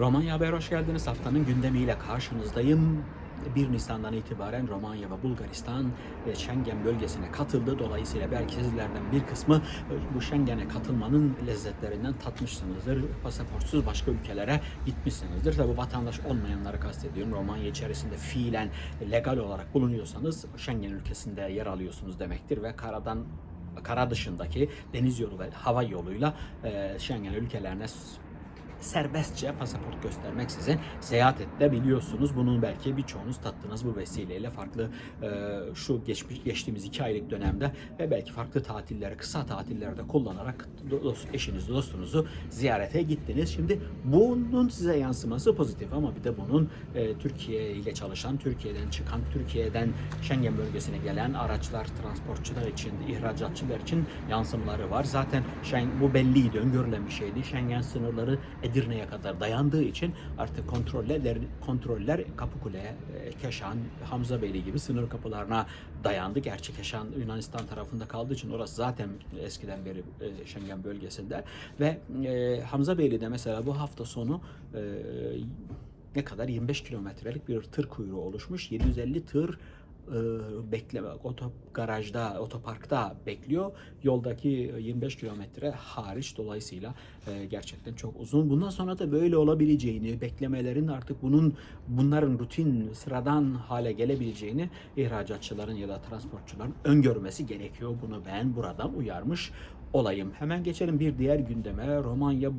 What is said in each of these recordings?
Romanya Haber hoş geldiniz. Haftanın gündemiyle karşınızdayım. 1 Nisan'dan itibaren Romanya ve Bulgaristan e, Schengen bölgesine katıldı. Dolayısıyla belki sizlerden bir kısmı e, bu Schengen'e katılmanın lezzetlerinden tatmışsınızdır. Pasaportsuz başka ülkelere gitmişsinizdir. Tabi vatandaş olmayanları kastediyorum. Romanya içerisinde fiilen legal olarak bulunuyorsanız Schengen ülkesinde yer alıyorsunuz demektir ve karadan kara dışındaki deniz yolu ve hava yoluyla e, Schengen ülkelerine serbestçe pasaport göstermeksizin seyahat edebiliyorsunuz. Bunun belki birçoğunuz tattınız bu vesileyle farklı e, şu geçmiş geçtiğimiz iki aylık dönemde ve belki farklı tatilleri, kısa tatillerde kullanarak dost, eşinizi, dostunuzu ziyarete gittiniz. Şimdi bunun size yansıması pozitif ama bir de bunun e, Türkiye ile çalışan, Türkiye'den çıkan, Türkiye'den Schengen bölgesine gelen araçlar, transportçular için, ihracatçılar için yansımaları var. Zaten Schengen, bu belliydi, öngörülen bir şeydi. Schengen sınırları Edirne'ye kadar dayandığı için artık kontroller kontroller Kapıkule'ye, e, Keşan, Hamzabeyli gibi sınır kapılarına dayandı. Gerçi Keşan Yunanistan tarafında kaldığı için orası zaten eskiden beri e, Schengen bölgesinde ve e, Hamzabeyli'de mesela bu hafta sonu ne kadar 25 kilometrelik bir tır kuyruğu oluşmuş. 750 tır e, bekleme otop garajda otoparkta bekliyor. Yoldaki 25 kilometre hariç dolayısıyla e, gerçekten çok uzun. Bundan sonra da böyle olabileceğini, beklemelerin artık bunun bunların rutin sıradan hale gelebileceğini ihracatçıların ya da transportçuların öngörmesi gerekiyor. Bunu ben buradan uyarmış olayım. Hemen geçelim bir diğer gündeme. Romanya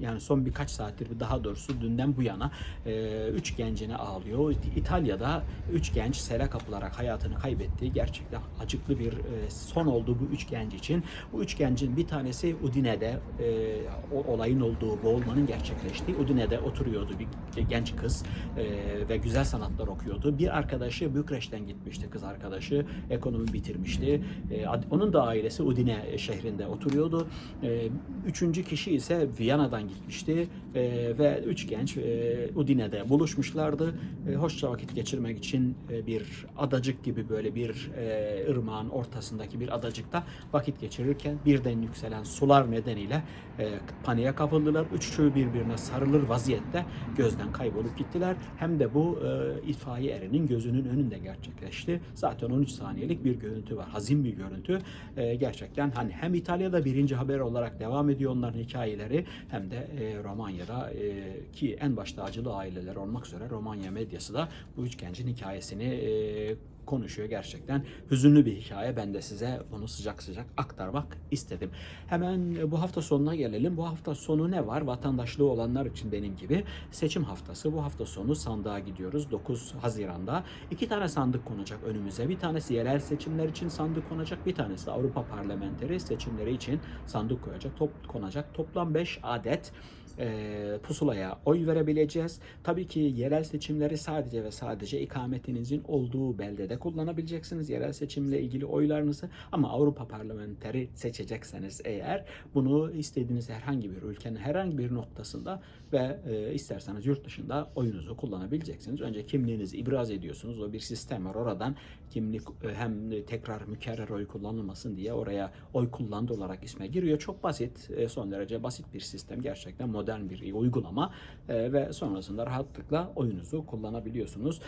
yani son birkaç saattir daha doğrusu dünden bu yana e, üç gencini ağlıyor. İt- İtalya'da üç genç sele kapılarak hayatını kaybetti. Gerçekten acıklı bir e, son oldu bu üç genç için. Bu üç gencin bir tanesi Udine'de e, o olayın olduğu boğulmanın gerçekleştiği Udine'de oturuyordu bir genç kız e, ve güzel sanatlar okuyordu. Bir arkadaşı Bükreş'ten gitmişti kız arkadaşı. Ekonomi bitirmişti. E, onun da ailesi Udine şehrinde oturuyordu. E, üçüncü kişi ise Viyana'dan gitmişti E, ve üç genç e, Udine'de buluşmuşlardı. E, hoşça vakit geçirmek için e, bir adacık gibi böyle bir e, ırmağın ortasındaki bir adacıkta vakit geçirirken birden yükselen sular nedeniyle e, paniğe kapıldılar. Üçü birbirine sarılır vaziyette gözden kaybolup gittiler. Hem de bu e, itfaiye erinin gözünün önünde gerçekleşti. Zaten 13 saniyelik bir görüntü var. Hazin bir görüntü. E, gerçekten hani hem İtalya'da birinci haber olarak devam ediyor onların hikayeleri hem de e, Romanya'da e, ki en başta acılı aileler olmak üzere Romanya medyası da bu üç gencin hikayesini e, konuşuyor gerçekten. Hüzünlü bir hikaye. Ben de size bunu sıcak sıcak aktarmak istedim. Hemen e, bu hafta sonuna gelelim. Bu hafta sonu ne var? Vatandaşlığı olanlar için benim gibi seçim haftası. Bu hafta sonu sandığa gidiyoruz. 9 Haziran'da. iki tane sandık konacak önümüze. Bir tanesi yerel seçimler için sandık konacak. Bir tanesi de Avrupa Parlamenteri seçimleri için sandık koyacak. Top konacak. Toplam 5 adet e, pusulaya oy verebileceğiz. Tabii ki yerel seçimleri sadece ve sadece ikametinizin olduğu beldede kullanabileceksiniz. Yerel seçimle ilgili oylarınızı ama Avrupa Parlamenteri seçecekseniz eğer bunu istediğiniz herhangi bir ülkenin herhangi bir noktasında ve e, isterseniz yurt dışında oyunuzu kullanabileceksiniz. Önce kimliğinizi ibraz ediyorsunuz. O bir sistem var. Oradan kimlik e, hem tekrar mükerrer oy kullanılmasın diye oraya oy kullandı olarak isme giriyor. Çok basit, e, son derece basit bir sistem. Gerçekten modern bir uygulama E, ve sonrasında rahatlıkla oyunuzu kullanabiliyorsunuz.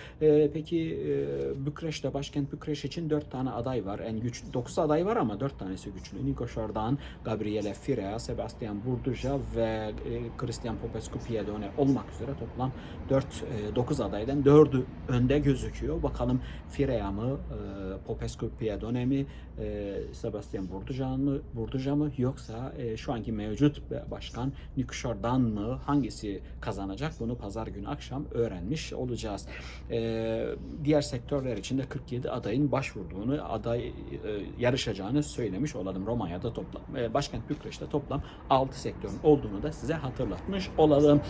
Peki e, Bükreş'te, başkent Bükreş için 4 tane aday var. En güç 9 aday var ama 4 tanesi güçlü. Nico Jordan, Gabriele Firea, Sebastian Burduja ve e, Christian Popescu Piedone olmak üzere toplam 4 9 adaydan 4'ü önde gözüküyor. Bakalım Firea mı, e, Popescu Piedone mi, e, Sebastian Burduja mı, Burduja mı yoksa e, şu anki mevcut başkan Nico Jordan mı hangisi kazanacak bunu pazar günü akşam öğrenmiş olacağız. E, diğer sektörler için de 47 adayın başvurduğunu, aday e, yarışacağını söylemiş olalım. Romanya'da toplam, e, başkent Bükreş'te toplam 6 sektörün olduğunu da size hatırlatmış olalım.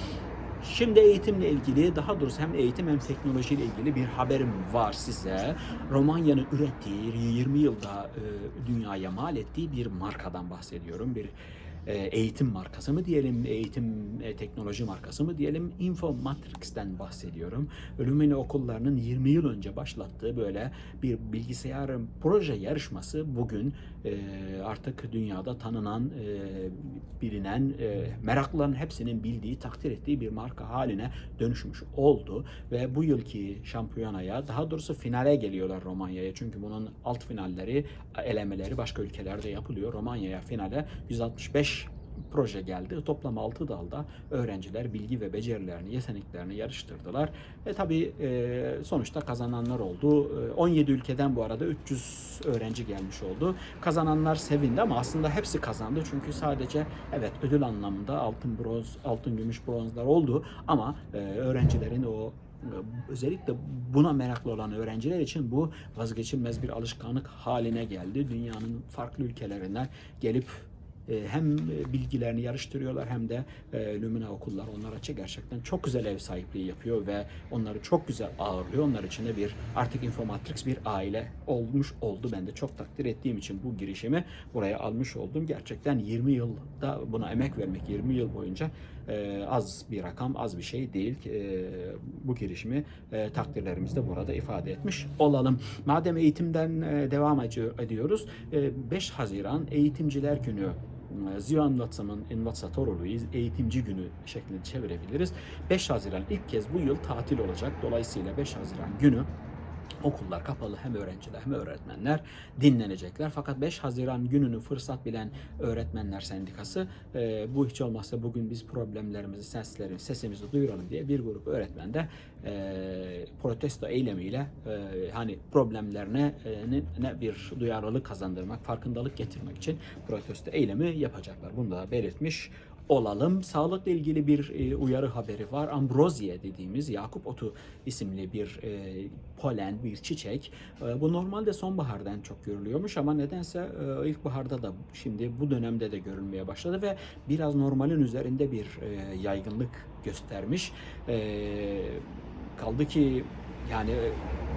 Şimdi eğitimle ilgili, daha doğrusu hem eğitim hem teknolojiyle ilgili bir haberim var size. Romanya'nın ürettiği, 20 yılda e, dünyaya mal ettiği bir markadan bahsediyorum. Bir eğitim markası mı diyelim, eğitim e, teknoloji markası mı diyelim, Infomatrix'ten bahsediyorum. Lumina okullarının 20 yıl önce başlattığı böyle bir bilgisayar proje yarışması bugün e, artık dünyada tanınan, e, bilinen, meraklıların hepsinin bildiği, takdir ettiği bir marka haline dönüşmüş oldu ve bu yılki şampiyonaya, daha doğrusu finale geliyorlar Romanya'ya çünkü bunun alt finalleri, elemeleri başka ülkelerde yapılıyor. Romanya'ya finale 165 proje geldi. Toplam 6 dalda öğrenciler bilgi ve becerilerini, yeteneklerini yarıştırdılar. E tabi sonuçta kazananlar oldu. E, 17 ülkeden bu arada 300 öğrenci gelmiş oldu. Kazananlar sevindi ama aslında hepsi kazandı. Çünkü sadece evet ödül anlamında altın, bronz, altın, gümüş, bronzlar oldu ama e, öğrencilerin o özellikle buna meraklı olan öğrenciler için bu vazgeçilmez bir alışkanlık haline geldi. Dünyanın farklı ülkelerinden gelip e, hem bilgilerini yarıştırıyorlar hem de e, Lumina okullar onlara gerçekten çok güzel ev sahipliği yapıyor ve onları çok güzel ağırlıyor. Onlar için de bir artık Infomatrix bir aile olmuş oldu. Ben de çok takdir ettiğim için bu girişimi buraya almış oldum. Gerçekten 20 yılda buna emek vermek 20 yıl boyunca e, az bir rakam, az bir şey değil. E, bu girişimi e, takdirlerimizde burada ifade etmiş olalım. Madem eğitimden e, devam ediyor- ediyoruz, e, 5 Haziran Eğitimciler Günü e, Zion Watsam'ın Envatsatorolu eğitimci günü şeklinde çevirebiliriz. 5 Haziran ilk kez bu yıl tatil olacak. Dolayısıyla 5 Haziran günü okullar kapalı hem öğrenciler hem öğretmenler dinlenecekler. Fakat 5 Haziran gününü fırsat bilen öğretmenler sendikası e, bu hiç olmazsa bugün biz problemlerimizi, sesleri, sesimizi duyuralım diye bir grup öğretmen de e, protesto eylemiyle e, hani problemlerine e, ne, bir duyarlılık kazandırmak, farkındalık getirmek için protesto eylemi yapacaklar. Bunu da belirtmiş olalım. Sağlıkla ilgili bir e, uyarı haberi var. Ambrosia dediğimiz Yakup otu isimli bir e, polen, bir çiçek. E, bu normalde sonbahardan çok görülüyormuş ama nedense e, ilkbaharda da şimdi bu dönemde de görülmeye başladı ve biraz normalin üzerinde bir yaygınlık göstermiş. Kaldı ki yani e,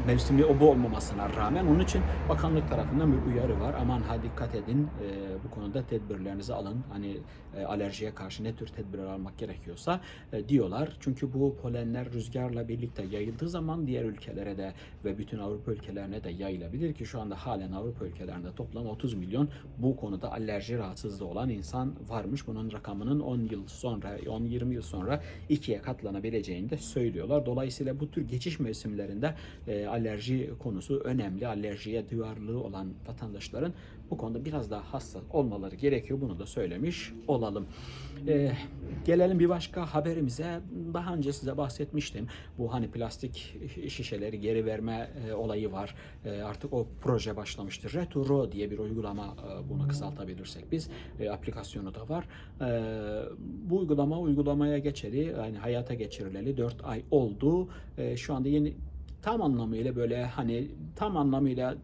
mevsimi o bu olmamasına rağmen onun için bakanlık tarafından bir uyarı var. Aman ha dikkat edin e, bu konuda tedbirlerinizi alın. Hani e, alerjiye karşı ne tür tedbirler almak gerekiyorsa e, diyorlar. Çünkü bu polenler rüzgarla birlikte yayıldığı zaman diğer ülkelere de ve bütün Avrupa ülkelerine de yayılabilir ki şu anda halen Avrupa ülkelerinde toplam 30 milyon bu konuda alerji rahatsızlığı olan insan varmış. Bunun rakamının 10 yıl sonra, 10-20 yıl sonra ikiye katlanabileceğini de söylüyorlar. Dolayısıyla bu tür geçiş mevsimlerinde e, alerji konusu önemli. Alerjiye duyarlılığı olan vatandaşların bu konuda biraz daha hassas olmaları gerekiyor. Bunu da söylemiş olalım. E, gelelim bir başka haberimize. Daha önce size bahsetmiştim. Bu hani plastik şişeleri geri verme e, olayı var. E, artık o proje başlamıştır. Returo diye bir uygulama e, bunu kısaltabilirsek biz. E, aplikasyonu da var. E, bu uygulama uygulamaya geçeli yani hayata geçirileli 4 ay oldu. E, şu anda yeni tam anlamıyla böyle hani tam anlamıyla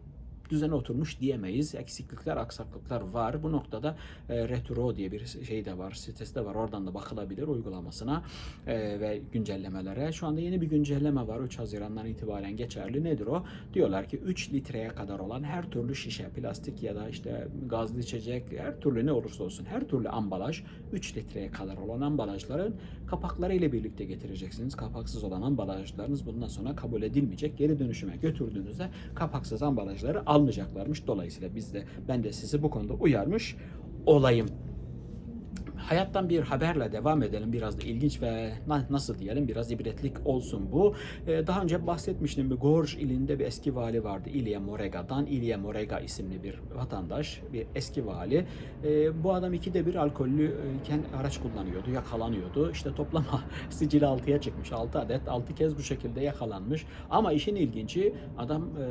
düzene oturmuş diyemeyiz. Eksiklikler, aksaklıklar var. Bu noktada e, Retro diye bir şey de var, sitesi de var. Oradan da bakılabilir uygulamasına e, ve güncellemelere. Şu anda yeni bir güncelleme var. 3 Haziran'dan itibaren geçerli. Nedir o? Diyorlar ki 3 litreye kadar olan her türlü şişe, plastik ya da işte gazlı içecek, her türlü ne olursa olsun her türlü ambalaj 3 litreye kadar olan ambalajların kapakları ile birlikte getireceksiniz. Kapaksız olan ambalajlarınız bundan sonra kabul edilmeyecek. Geri dönüşüme götürdüğünüzde kapaksız ambalajları almayacaklarmış. Dolayısıyla biz de ben de sizi bu konuda uyarmış olayım. Hayattan bir haberle devam edelim. Biraz da ilginç ve na- nasıl diyelim biraz ibretlik olsun bu. Ee, daha önce bahsetmiştim Gorj ilinde bir eski vali vardı. İlya Morega'dan. İlya Morega isimli bir vatandaş, bir eski vali. Ee, bu adam ikide bir alkollüyken araç kullanıyordu, yakalanıyordu. İşte toplama sicili 6'ya çıkmış. 6 adet, 6 kez bu şekilde yakalanmış. Ama işin ilginci adam e,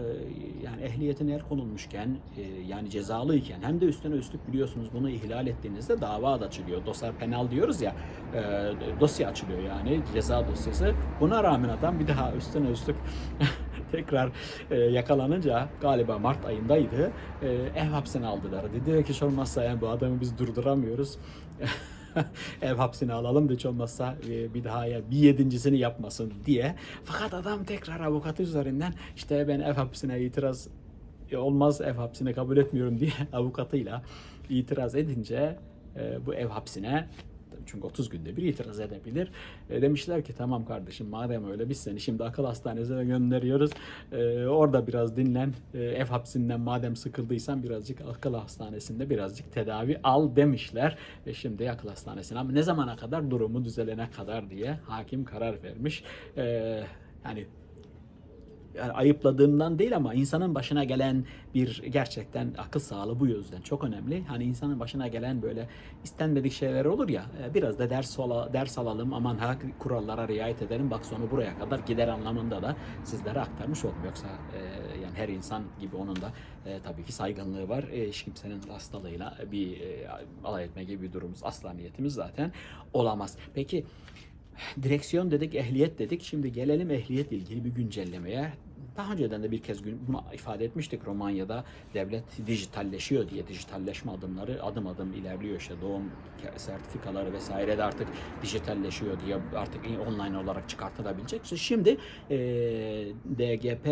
yani ehliyetine el konulmuşken e, yani cezalıyken hem de üstüne üstlük biliyorsunuz bunu ihlal ettiğinizde dava da açılıyor. Dosya penal diyoruz ya e, dosya açılıyor yani ceza dosyası. Buna rağmen adam bir daha üstüne üstlük tekrar e, yakalanınca galiba Mart ayındaydı e, ev hapsine aldılar. Dedi ki hiç olmazsa yani bu adamı biz durduramıyoruz. ev hapsine alalım da hiç olmazsa e, bir daha ya bir yedincisini yapmasın diye. Fakat adam tekrar avukatı üzerinden işte ben ev hapsine itiraz e, olmaz ev hapsine kabul etmiyorum diye avukatıyla itiraz edince e, bu ev hapsine çünkü 30 günde bir itiraz edebilir. E, demişler ki tamam kardeşim madem öyle biz seni şimdi akıl hastanesine gönderiyoruz. E, orada biraz dinlen. E, ev hapsinden madem sıkıldıysan birazcık akıl hastanesinde birazcık tedavi al demişler. Ve şimdi akıl hastanesine ama ne zamana kadar durumu düzelene kadar diye hakim karar vermiş. E, yani yani ayıpladığımdan değil ama insanın başına gelen bir gerçekten akıl sağlığı bu yüzden çok önemli. Hani insanın başına gelen böyle istenmedik şeyler olur ya e, biraz da ders ola, ders alalım aman ha kurallara riayet edelim bak sonu buraya kadar gider anlamında da sizlere aktarmış oldum. Yoksa e, yani her insan gibi onun da e, tabii ki saygınlığı var. E, hiç kimsenin hastalığıyla bir e, alay etme gibi bir durumumuz asla niyetimiz zaten olamaz. Peki Direksiyon dedik, ehliyet dedik. Şimdi gelelim ehliyet ilgili bir güncellemeye. Daha önceden de bir kez bunu ifade etmiştik. Romanya'da devlet dijitalleşiyor diye dijitalleşme adımları adım adım ilerliyor işte doğum sertifikaları vesaire de artık dijitalleşiyor diye artık online olarak çıkartılabilecek. Şimdi e, DGP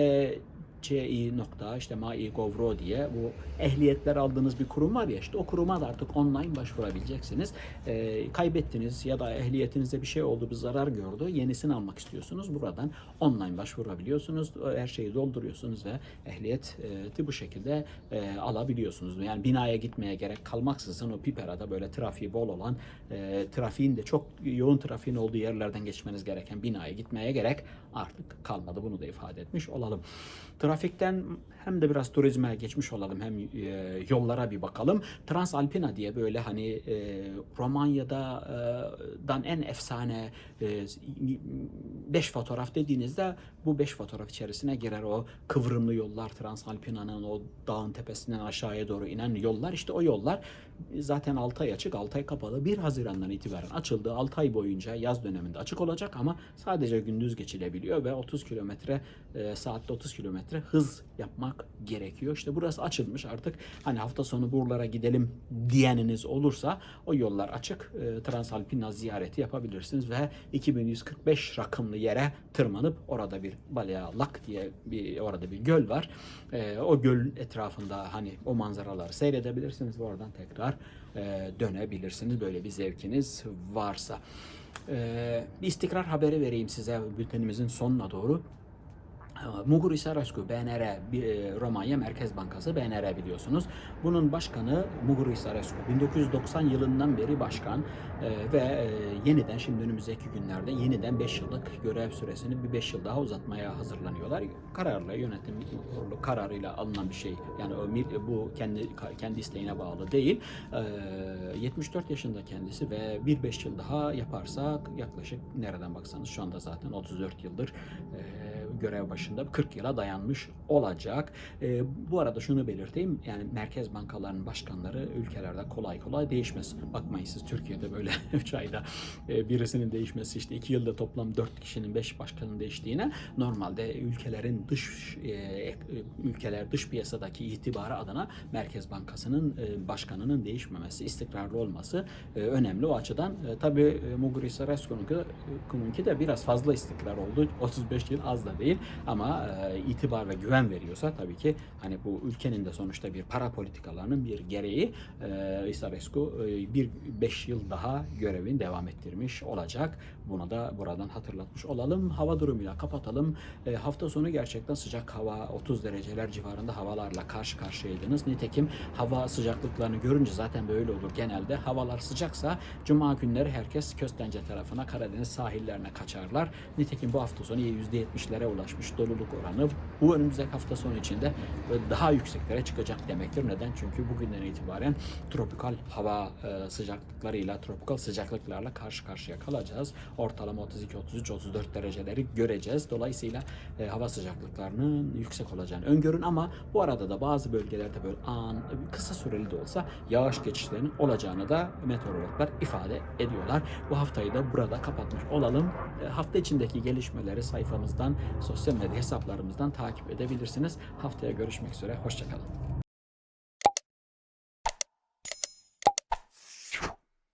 CI nokta işte MyGovro diye bu ehliyetler aldığınız bir kurum var ya işte o kuruma da artık online başvurabileceksiniz. Ee, kaybettiniz ya da ehliyetinizde bir şey oldu, bir zarar gördü. Yenisini almak istiyorsunuz. Buradan online başvurabiliyorsunuz. Her şeyi dolduruyorsunuz ve ehliyeti bu şekilde e, alabiliyorsunuz. Yani binaya gitmeye gerek kalmaksızın o Pipera'da böyle trafiği bol olan e, trafiğin de çok yoğun trafiğin olduğu yerlerden geçmeniz gereken binaya gitmeye gerek artık kalmadı. Bunu da ifade etmiş olalım. Trafikten hem de biraz turizme geçmiş olalım hem e, yollara bir bakalım. Transalpina diye böyle hani e, Romanya'da e, dan en efsane 5 fotoğraf dediğinizde bu 5 fotoğraf içerisine girer o kıvrımlı yollar Transalpina'nın o dağın tepesinden aşağıya doğru inen yollar işte o yollar zaten 6 ay açık 6 ay kapalı 1 Haziran'dan itibaren açıldı 6 ay boyunca yaz döneminde açık olacak ama sadece gündüz geçilebiliyor ve 30 kilometre e, saatte 30 kilometre hız yapmak gerekiyor. İşte burası açılmış artık hani hafta sonu buralara gidelim diyeniniz olursa o yollar açık. E, Transalpina ziyareti yapabilirsiniz ve 2145 rakımlı yere tırmanıp orada bir Balealak diye bir orada bir göl var. E, o göl etrafında hani o manzaraları seyredebilirsiniz ve oradan tekrar e, dönebilirsiniz böyle bir zevkiniz varsa. E, bir istikrar haberi vereyim size bültenimizin sonuna doğru. Muguri Sarascu, BNR, e, Romanya Merkez Bankası, BNR biliyorsunuz. Bunun başkanı Muguri Sarascu, 1990 yılından beri başkan e, ve e, yeniden şimdi önümüzdeki günlerde yeniden 5 yıllık görev süresini bir 5 yıl daha uzatmaya hazırlanıyorlar. Kararla, yönetim kurulu kararıyla alınan bir şey. Yani bu kendi kendi isteğine bağlı değil. E, 74 yaşında kendisi ve bir 5 yıl daha yaparsa yaklaşık nereden baksanız şu anda zaten 34 yıldır e, görev başında 40 yıla dayanmış olacak. E, bu arada şunu belirteyim. Yani merkez bankalarının başkanları ülkelerde kolay kolay değişmez. Bakmayın siz Türkiye'de böyle 3 ayda e, birisinin değişmesi işte 2 yılda toplam 4 kişinin 5 başkanın değiştiğine normalde ülkelerin dış e, ülkeler dış piyasadaki itibarı adına Merkez Bankası'nın e, başkanının değişmemesi, istikrarlı olması e, önemli. O açıdan e, tabii e, Muguruza Resco'nunki de biraz fazla istikrar oldu. 35 yıl az da değil ama e, itibar ve güven veriyorsa tabii ki hani bu ülkenin de sonuçta bir para politikalarının bir gereği e, Isarescu e, bir 5 yıl daha görevini devam ettirmiş olacak. Buna da buradan hatırlatmış olalım. Hava durumuyla kapatalım. E, hafta sonu gerçekten sıcak hava 30 dereceler civarında havalarla karşı karşıyaydınız. Nitekim hava sıcaklıklarını görünce zaten böyle olur genelde. Havalar sıcaksa cuma günleri herkes Köstence tarafına Karadeniz sahillerine kaçarlar. Nitekim bu hafta sonu %70'lere ulaşmış doluluk oranı. Bu önümüzdeki hafta sonu içinde daha yükseklere çıkacak demektir. Neden? Çünkü bugünden itibaren tropikal hava e, sıcaklıklarıyla, tropikal sıcaklıklarla karşı karşıya kalacağız. Ortalama 32, 33, 34 dereceleri göreceğiz. Dolayısıyla e, hava sıcaklıklarının yüksek olacağını öngörün ama bu arada da bazı bölgelerde böyle an, kısa süreli de olsa yağış geçişlerinin olacağını da meteorologlar ifade ediyorlar. Bu haftayı da burada kapatmış olalım. E, hafta içindeki gelişmeleri sayfamızdan, sosyal medya hesaplarımızdan takip edebilirsiniz. Haftaya görüşmek üzere. Hoşçakalın.